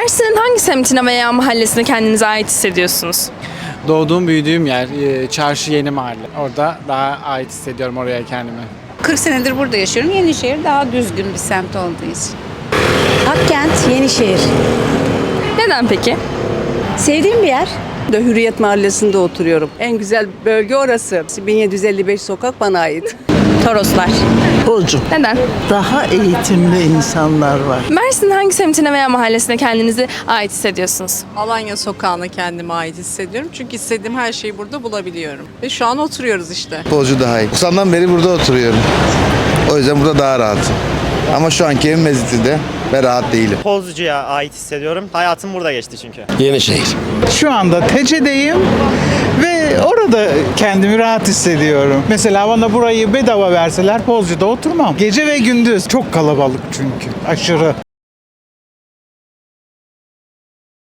Mersin'in hangi semtine veya mahallesine kendinize ait hissediyorsunuz? Doğduğum, büyüdüğüm yer e, Çarşı Yeni Mahalle. Orada daha ait hissediyorum oraya kendimi. 40 senedir burada yaşıyorum. Yenişehir daha düzgün bir semt olduğu için. Akkent, Yenişehir. Neden peki? Sevdiğim bir yer. De Hürriyet Mahallesi'nde oturuyorum. En güzel bölge orası. 1755 sokak bana ait. Toroslar. Burcu. Neden? Daha eğitimli insanlar var. Mersin'in hangi semtine veya mahallesine kendinizi ait hissediyorsunuz? Alanya sokağına kendime ait hissediyorum. Çünkü istediğim her şeyi burada bulabiliyorum. Ve şu an oturuyoruz işte. Futbolcu daha iyi. Kusamdan beri burada oturuyorum. O yüzden burada daha rahatım. Ama şu anki evim Mezitli'de ve rahat değilim. Pozcu'ya ait hissediyorum. Hayatım burada geçti çünkü. Yenişehir. Şu anda Tece'deyim ve orada kendimi rahat hissediyorum. Mesela bana burayı bedava verseler Pozcu'da oturmam. Gece ve gündüz çok kalabalık çünkü aşırı.